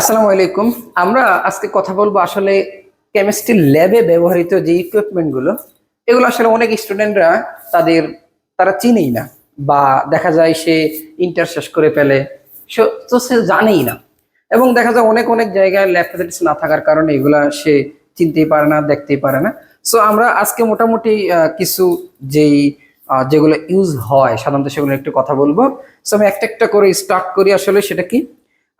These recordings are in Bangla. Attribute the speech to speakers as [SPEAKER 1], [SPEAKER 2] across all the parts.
[SPEAKER 1] আসসালামু আলাইকুম। আমরা আজকে কথা বলব আসলে কেমিস্ট্রি ল্যাবে ব্যবহৃত যে ইকুইপমেন্টগুলো এগুলো আসলে অনেক স্টুডেন্টরা তাদের, তারা চিনেই না বা দেখা যায় সে ইন্টার শেষ করে ফেলে তো সে জানেই না। এবং দেখা যায় অনেক অনেক জায়গায় ল্যাব ফেসিলিটিস না থাকার কারণে এগুলা সে চিনতেই পারে না, দেখতেই পারে না। সো আমরা আজকে মোটামুটি কিছু যেই যেগুলো ইউজ হয়, সাধারণত সেগুলো একটু কথা বলব। সো আমি একটা একটা করে স্টার্ট করি আসলে সেটা কি?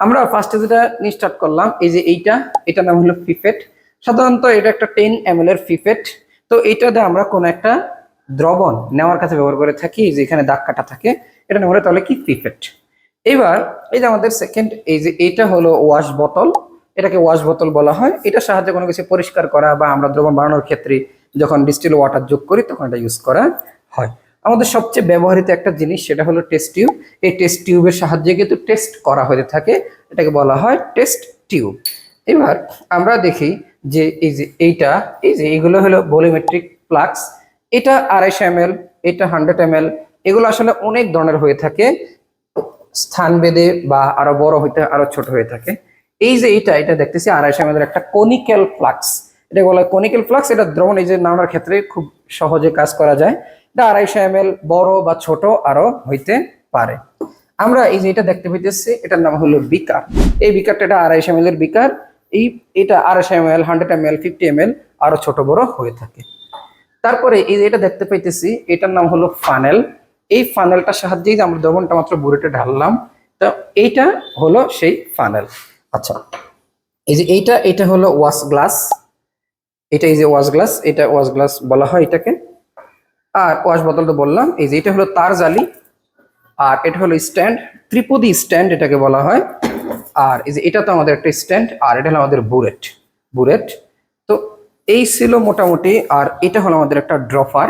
[SPEAKER 1] আমরা ফার্স্টে যেটা নিয়ে স্টার্ট করলাম, এই যে এইটা, এটার নাম হলো ফিফেট সাধারণত এটা একটা টেন এম এর ফিফেট তো এইটাতে আমরা কোনো একটা দ্রবণ নেওয়ার কাছে ব্যবহার করে থাকি, যে এখানে দাগ কাটা থাকে, এটা নাম হলো তাহলে কি ফিফেট এবার, এই যে আমাদের সেকেন্ড এই যে এইটা হলো ওয়াশ বোতল এটাকে ওয়াশ বোতল বলা হয়। এটা সাহায্যে কোনো কিছু পরিষ্কার করা বা আমরা দ্রবণ বানানোর ক্ষেত্রে যখন ডিস্টিল ওয়াটার যোগ করি, তখন এটা ইউজ করা হয়। আমাদের সবচেয়ে ব্যবহৃত একটা জিনিস সেটা হলো টেস্ট টিউব এই টেস্ট টিউবের সাহায্যে কিন্তু টেস্ট করা হয়ে থাকে, এটাকে বলা হয় টেস্ট টিউব এবার আমরা দেখি যে এই যে এইটা, এই যে এগুলো হলো ভলিমেট্রিক ফ্লাক্স এটা আড়াইশো এম এটা হান্ড্রেড এম এগুলো আসলে অনেক ধরনের হয়ে থাকে। স্থান ভেদে বা আরও বড় হইতে, আরও ছোট হয়ে থাকে। এই যে এটা এটা দেখতেছি আড়াইশো এম একটা কনিক্যাল ফ্লাক্স এটা বলা হয় কনিক্যাল ফ্লাক্স এটা দ্রবণ এই যে নামানোর ক্ষেত্রে খুব সহজে কাজ করা যায়। আড়াইশো এম বড় বা ছোট আরও হইতে পারে। আমরা এই যে এটা দেখতে পাইতেছি, এটার নাম হলো বিকার। এই বিকারটা এটা আড়াইশো এম এর বিকার। এই, এটা আড়াইশো M L hundred M L fifty M L আরও ছোট বড় হয়ে থাকে। তারপরে এই যে এটা দেখতে পাইতেছি, এটার নাম হলো ফানেল। এই ফানেলটার সাহায্যেই আমরা দ্রবণটা মাত্র বুড়েটে ঢাললাম, তো এইটা হলো সেই ফানেল। আচ্ছা এই যে এইটা, এটা হলো ওয়াশ গ্লাস। এটা এই যে ওয়াশ গ্লাস, এটা ওয়াশ গ্লাস বলা হয় এটাকে। আর ওয়াশ বোতল তো বললাম, এই যে এটা হলো তার জালি, আর এটা হলো স্ট্যান্ড, ত্রিপদী স্ট্যান্ড এটাকে বলা হয়। আর এই যে এটা তো আমাদের একটা স্ট্যান্ড, আর এটা হলো আমাদের বুরেট বুরেট। তো এই ছিল মোটামুটি, আর এটা হলো আমাদের একটা ড্রপার।